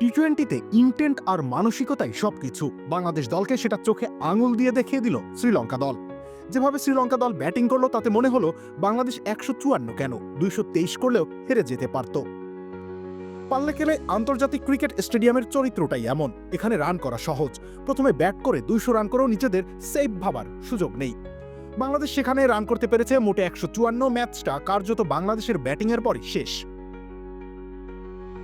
টি টোয়েন্টিতে ইন্টেন্ট আর মানসিকতাই সবকিছু। বাংলাদেশ দলকে সেটা চোখে আঙুল দিয়ে দেখিয়ে দিল শ্রীলঙ্কা দল। যেভাবে শ্রীলঙ্কা দল ব্যাটিং করল, তাতে মনে হলো বাংলাদেশ একশো চুয়ান্ন কেন? দুইশো তেইশ করলেও হেরে যেতে পারত। পাল্লে খেলে আন্তর্জাতিক ক্রিকেট স্টেডিয়ামের চরিত্রটাই এমন। এখানে রান করা সহজ। প্রথমে ব্যাট করে দুইশো রান করেও নিজেদের সেফ ভাবার সুযোগ নেই। বাংলাদেশ সেখানে রান করতে পেরেছে মোটে একশো চুয়ান্ন ম্যাচটা। কার্যত বাংলাদেশের ব্যাটিংয়ের পরই শেষ।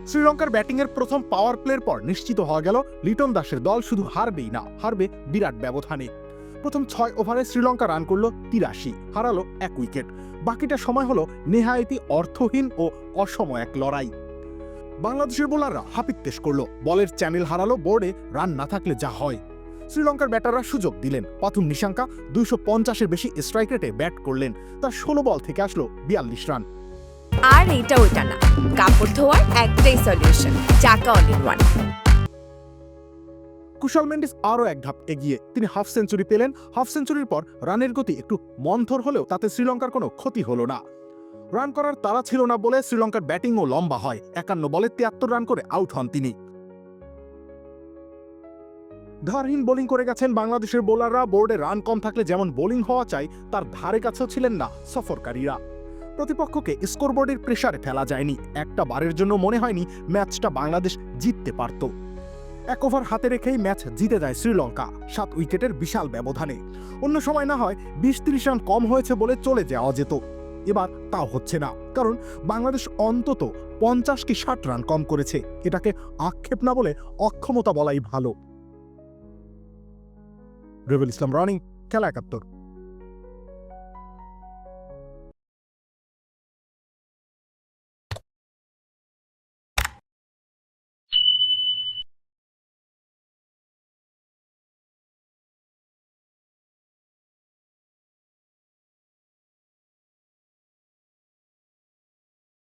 শ্রীলঙ্কার ব্যাটিংয়ের প্রথম পাওয়ার প্লের পর নিশ্চিত হওয়া গেল লিটন দাসের দল শুধু হারবেই না, হারবে বিরাট ব্যবধানে। প্রথম ছয় ওভারে শ্রীলঙ্কা রান করল তিরাশি, হারালো এক উইকেট বাকিটা সময় হলো নেহায়েতি অর্থহীন ও অসম এক লড়াই। বাংলাদেশের বোলাররা হাপিত্তেশ করল, বলের চ্যানেল হারালো বোর্ডে রান না থাকলে যা হয়। শ্রীলঙ্কার ব্যাটাররা সুযোগ দিলেন। পাথুম নিশাঙ্কা দুইশো পঞ্চাশের বেশি স্ট্রাইক রেটে ব্যাট করলেন। তার ষোলো বল থেকে আসলো বিয়াল্লিশ রান আর এটা ওটা না। কাপড় ধোয়ার একটাই সলিউশন চাকা all in one Kusal Mendis আরও এক ধাপ এগিয়ে। তিনি হাফ সেঞ্চুরি পেলেন হাফ সেঞ্চুরির পর রানের গতি একটু মন্থর হলেও তাতে শ্রীলঙ্কার কোনো ক্ষতি হলো না। রান করার তারা ছিল না বলে শ্রীলঙ্কার ব্যাটিংও লম্বা হয়। একান্ন বলে তিয়াত্তর রান করে আউট হন তিনি। ধারহীন বোলিং করে গেছেন বাংলাদেশের বোলাররা। বোর্ডে রান কম থাকলে যেমন বোলিং হওয়া চাই, তার ধারে কাছেও ছিলেন না সফরকারীরা। প্রতিপক্ষকে স্কোরবোর্ডের প্রেসারে ফেলা যায়নি। একটা বারের জন্য মনে হয়নি ম্যাচটা বাংলাদেশ জিততে পারত। এক ওভার হাতে রেখেই ম্যাচ জিতে যায় শ্রীলঙ্কা, সাত উইকেটের বিশাল ব্যবধানে। অন্য সময় না হয় বিশ তিরিশ রান কম হয়েছে বলে চলে যাওয়া যেত। এবার তাও হচ্ছে না, কারণ বাংলাদেশ অন্তত পঞ্চাশ কি ষাট রান কম করেছে। এটাকে আক্ষেপ না বলে অক্ষমতা বলাই ভালো। রেবেল ইসলাম, রানিং, খেলা একাত্তর।